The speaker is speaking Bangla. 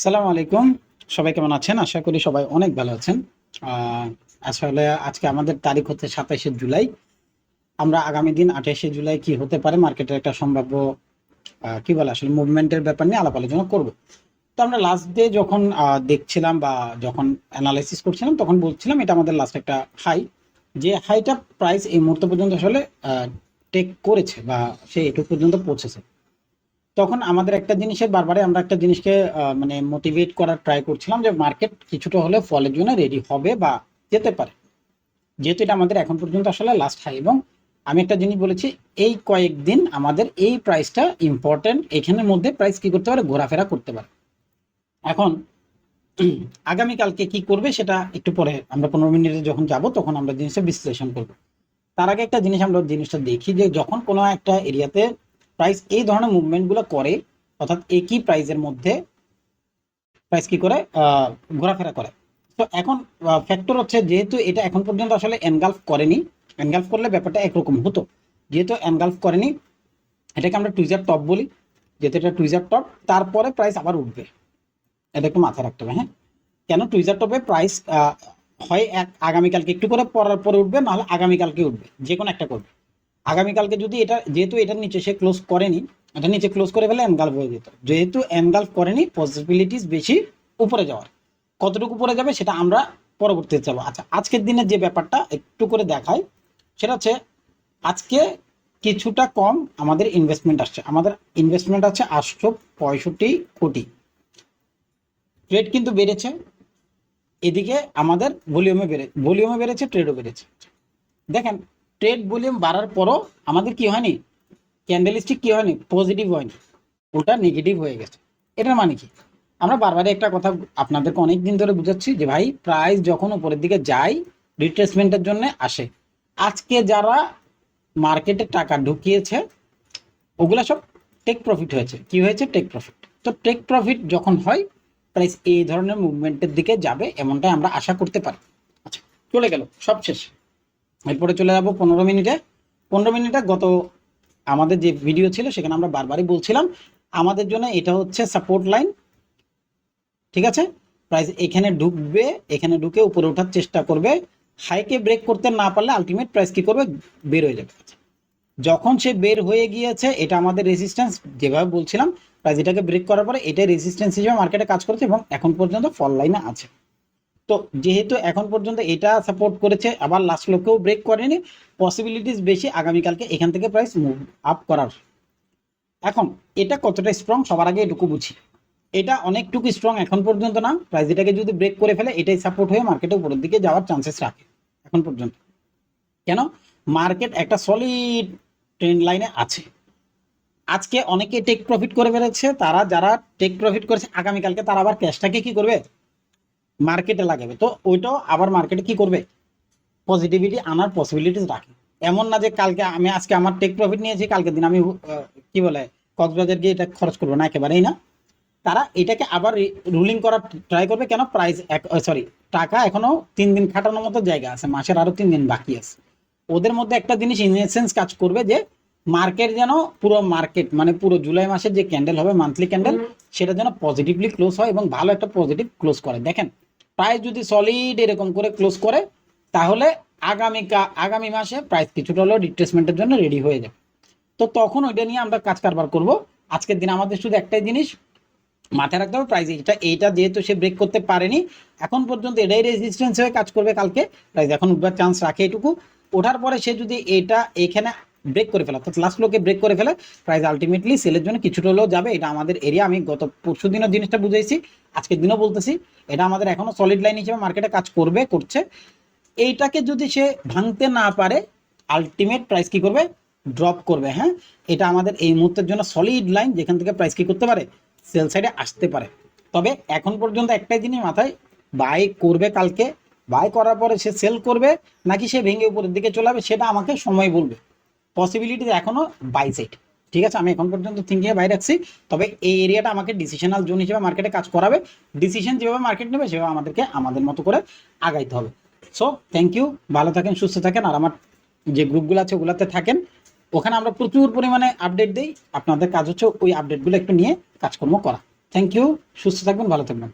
সালাম আলাইকুম। সবাই কেমন আছেন? আশা করি সবাই অনেক ভালো আছেন। আসলে আজকে আমাদের তারিখ হচ্ছে সাতাইশে জুলাই। আমরা আগামী দিন আঠাইশে জুলাই কি হতে পারে, মার্কেটের একটা সম্ভাব্য কি বলে আসলে মুভমেন্টের ব্যাপার নিয়ে আলাপ আলোচনা করব। তো আমরা লাস্ট ডে যখন দেখছিলাম বা যখন অ্যানালাইসিস করছিলাম, তখন বলছিলাম এটা আমাদের লাস্ট একটা হাই যে হাইটা প্রাইস এই মুহূর্ত পর্যন্ত আসলে টেক করেছে বা সে এটুকু পর্যন্ত পৌঁছেছে। তখন আমাদের একটা জিনিসের বারবারে আমরা একটা জিনিসকে মানে মোটিভেট করার ট্রাই করছিলাম যে মার্কেট কিছুটা হলে ফলের জন্য রেডি হবে বা যেতে পারে। যেহেতু এটা আমাদের এখন পর্যন্ত আসলে লাস্ট হাই এবং আমি একটা জিনিস বলেছি, এই কয়েকদিন আমাদের এই প্রাইসটা ইম্পর্টেন্ট এখানের মধ্যে প্রাইস কি করতে পারে? ঘোরাফেরা করতে পারে। এখন, আগামীকালকে কি করবে সেটা একটু পরে আমরা পনেরো মিনিটে যখন যাব তখন আমরা জিনিসটা বিশ্লেষণ করব। তার আগে একটা জিনিস আমরা জিনিসটা দেখি যে যখন কোনো একটা এরিয়াতে প্রাইস এই ধরনের মুভমেন্টগুলো করে, অর্থাৎ একই প্রাইসের মধ্যে প্রাইস কি করে? ঘোরাফেরা করে। তো এখন ফ্যাক্টর হচ্ছে যেহেতু এটা এখন পর্যন্ত আসলে এনগালফ করেনি এনগালফ করলে ব্যাপারটা একরকম হতো। যেহেতু এনগালফ করেনি, এটাকে আমরা টুইজার টপ বলি, যেহেতু এটা টুইজার টপ তারপরে প্রাইস আবার উঠবে। এটা একটু মাথায় রাখতে হবে হ্যাঁ? কেন টুইজার টপে প্রাইস হয় এক, আগামীকালকে একটু করে পরার পরে উঠবে, নাহলে আগামীকালকে উঠবে যে কোনো একটা করবে। আগামীকালকে যদি এটা, যেহেতু এটার নিচে সে ক্লোজ করেনি, এটা নিচে ক্লোজ করে ফেলে এনগালফ হয়ে যেত। যেহেতু এনগালফ করেনি পসিবিলিটিস বেশি উপরে যাওয়ার। কতটুকু উপরে যাবে সেটা আমরা পরবর্তীতে যাব আচ্ছা আজকের দিনের যে ব্যাপারটা একটু করে দেখাই, সেটা হচ্ছে আজকে কিছুটা কম আমাদের ইনভেস্টমেন্ট আসছে। আমাদের ইনভেস্টমেন্ট আছে আটশো পঁয়ষট্টি কোটি। ট্রেড কিন্তু বেড়েছে। এদিকে আমাদের ভলিউমে বেড়ে ভলিউমে বেড়েছে ট্রেডও বেড়েছে। দেখেন ট্রেড ভলিউম বাড়ার পরও আমাদের কি হয়নি? ক্যান্ডেল ক্যান্ডেলিস্টিক কি হয়নি? পজিটিভ হয়নি। ওটা নেগেটিভ হয়ে গেছে। এটার মানে কি? আমরা বারবারই একটা কথা আপনাদেরকে অনেক দিন ধরে বুঝাচ্ছি যে ভাই প্রাইস যখন উপরের দিকে যায় রিট্রেসমেন্টের জন্য আসে। আজকে যারা মার্কেটে টাকা ঢুকিয়েছে, ওগুলা সব টেক প্রফিট হয়েছে। কি হয়েছে? টেক প্রফিট তো টেক প্রফিট যখন হয় প্রাইস এই ধরনের মুভমেন্টের দিকে যাবে, এমনটাই আমরা আশা করতে পারি। আচ্ছা চলে গেল। সব শেষ। এরপরে চলে যাব পনেরো মিনিটে। পনেরো মিনিটে গত আমাদের যে ভিডিও ছিল, সেখানে আমরা বারবারই বলছিলাম, আমাদের জন্য এটা হচ্ছে সাপোর্ট লাইন ঠিক আছে? প্রাইস এখানে ঢুকবে, এখানে ঢুকে উপরে ওঠার চেষ্টা করবে। হাইকে ব্রেক করতে না পারলে আলটিমেট প্রাইস কি করবে? বের হয়ে যাবে। যখন সে বের হয়ে গিয়েছে, এটা আমাদের রেজিস্ট্যান্স যেভাবে বলছিলাম প্রাইস এটাকে ব্রেক করার পরে এটাই রেজিস্ট্যান্স হিসেবে মার্কেটে কাজ করেছে এবং এখন পর্যন্ত ফল লাইনে আছে। তো যেহেতু এখন পর্যন্ত এটা সাপোর্ট করেছে, আবার লাস্ট লোকেও ব্রেক করেনি পসিবিলিটিস বেশি, আগামীকালকে এখান থেকে প্রাইস মুভ আপ করার। এখন, এটা কতটা স্ট্রং সবার আগে এটুকু বুঝি। এটা অনেকটুকু স্ট্রং এখন পর্যন্ত না প্রাইস এটাকে যদি ব্রেক করে ফেলে, এটাই সাপোর্ট হয়ে মার্কেটে উপরের দিকে যাওয়ার চান্সেস রাখে, এখন পর্যন্ত। কেন? মার্কেট একটা সলিড ট্রেন্ড লাইনে আছে। আজকে অনেকে টেক প্রফিট করে বেড়েছে তারা যারা টেক প্রফিট করেছে, আগামীকালকে তারা আবার ক্যাশটাকে কি করবে? মার্কেটে লাগাবে। তো ওইটাও আবার মার্কেটে কি করবে? পজিটিভিটি আনার পসিবিলিটিস রাখে। এমন না যে কালকে আমি আজকে আমার টেক প্রফিট নিয়েছি কালকের দিন আমি কি বলে কক্সবাজার গিয়ে এটা খরচ করব না একেবারেই না। তারা এটাকে আবার রুলিং করার ট্রাই করবে কেন? প্রাইস সরি টাকা এখনও তিন দিন খাটানোর মতো জায়গা আছে মাসের আরও তিন দিন বাকি আছে। ওদের মধ্যে একটা জিনিস ইনসেন্স কাজ করবে যে মার্কেট যেন পুরো মার্কেট মানে পুরো জুলাই মাসের যে ক্যান্ডেল হবে মান্থলি ক্যান্ডেল সেটা যেন পজিটিভলি ক্লোজ হয় এবং ভালো একটা পজিটিভ ক্লোজ করে। দেখেন প্রাইস যদি সলিড এরকম করে ক্লোজ করে, তাহলে আগামী আগামী মাসে প্রাইস কিছুটা হলেও রিট্রেসমেন্টের জন্য রেডি হয়ে যাবে। তো তখন ওইটা নিয়ে আমরা কাজ কারবার করব। আজকের দিন আমাদের শুধু একটাই জিনিস, মাথায় রাখতে হবে প্রাইস এটা এইটা যেহেতু সে ব্রেক করতে পারেনি, এখন পর্যন্ত এটাই রেজিস্ট্যান্স হয়ে কাজ করবে কালকে। প্রাইস এখন উঠবার চান্স রাখে এটুকু। ওঠার পরে সে যদি এটা এখানে ব্রেক করে ফেলে। অর্থাৎ লাস্ট লোকে ব্রেক করে ফেলে প্রাইস আলটিমেটলি সেলের জন্য কিছুটা হলেও যাবে। এটা আমাদের এরিয়া আমি গত পরশু দিনও জিনিসটা বুঝাইছি, আজকের দিনও বলতেছি। এটা আমাদের এখনও সলিড লাইন হিসেবে মার্কেটে কাজ করবে, করছে। এইটাকে যদি সে ভাঙতে না পারে আলটিমেট প্রাইস কি করবে? ড্রপ করবে হ্যাঁ? এটা আমাদের এই মুহূর্তের জন্য সলিড লাইন যেখান থেকে প্রাইস কি করতে পারে? সেল সাইডে আসতে পারে। তবে এখন পর্যন্ত একটাই জিনিস মাথায় বাই করবে কালকে বাই করার পরে সে সেল করবে, নাকি সে ভেঙে উপরের দিকে চলে যাবে, সেটা আমাকে সময় বলবে। পসিবিলিটি এখনও বাই সাইড ঠিক আছে? আমি এখন পর্যন্ত থিঙ্কিংয়ে বাইরে রাখছি তবে এই এরিয়াটা আমাকে ডিসিশনাল জোন হিসেবে মার্কেটে কাজ করাবে। ডিসিশন যেভাবে মার্কেট নেবে, সেভাবে আমাদেরকে আমাদের মতো করে আগাইতে হবে। সো থ্যাংক ইউ ভালো থাকেন, সুস্থ থাকেন, আর আমার যে গ্রুপগুলো আছে ওগুলাতে থাকেন। ওখানে আমরা প্রচুর পরিমাণে আপডেট দিই। আপনাদের কাজ হচ্ছে ওই আপডেটগুলো একটু নিয়ে কাজকর্ম করা। থ্যাংক ইউ সুস্থ থাকবেন, ভালো থাকবেন।